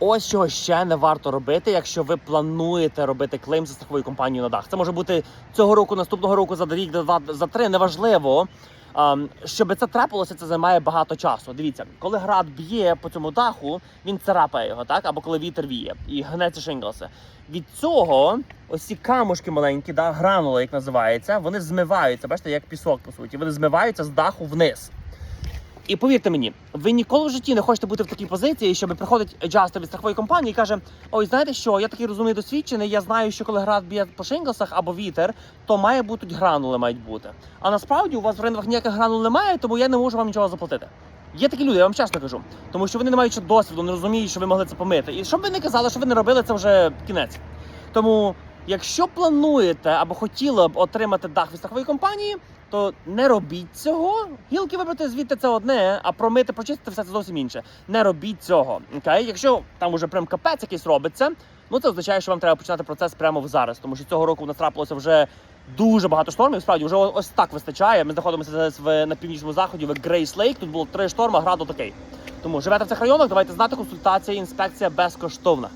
Ось чого ще не варто робити, якщо ви плануєте робити клейм за страховою компанією на дах. Це може бути цього року, наступного року, за рік, за два, за три, неважливо. Um, щоб це трапилося, це займає багато часу. Дивіться, коли град б'є по цьому даху, він царапає його, так? Або коли вітер віє і гнеться шинглси. Від цього ось ці камушки маленькі, да, гранули, як називається, вони змиваються. Бачите, як пісок, по суті. Вони змиваються з даху вниз. І повірте мені, ви ніколи в житті не хочете бути в такій позиції, щоб приходить джастер від страхової компанії і каже: Ой, знаєте що, я такий розумний досвідчений, я знаю, що коли град б'є по шинглсах або вітер, то має бути гранули мають бути. А насправді у вас в ринках ніяких гранул немає, тому я не можу вам нічого заплатити. Є такі люди, я вам чесно кажу, тому що вони не мають досвіду, не розуміють, що ви могли це помити. І щоб ви не казали, що ви не робили, це вже кінець. Тому, якщо плануєте або хотіли б отримати дах від страхової компанії, то не робіть цього. Гілки вибрати звідти це одне, а промити, почистити все це зовсім інше. Не робіть цього. Окей? Якщо там уже прям капець якийсь робиться, ну це означає, що вам треба починати процес прямо зараз, тому що цього року у нас трапилося вже. Дуже багато штормів. Справді вже ось так вистачає. Ми знаходимося зараз в на північному заході в Грейс Лейк. Тут було три шторми, граду такий. Тому живете в цих районах, давайте знати, консультація, інспекція безкоштовна.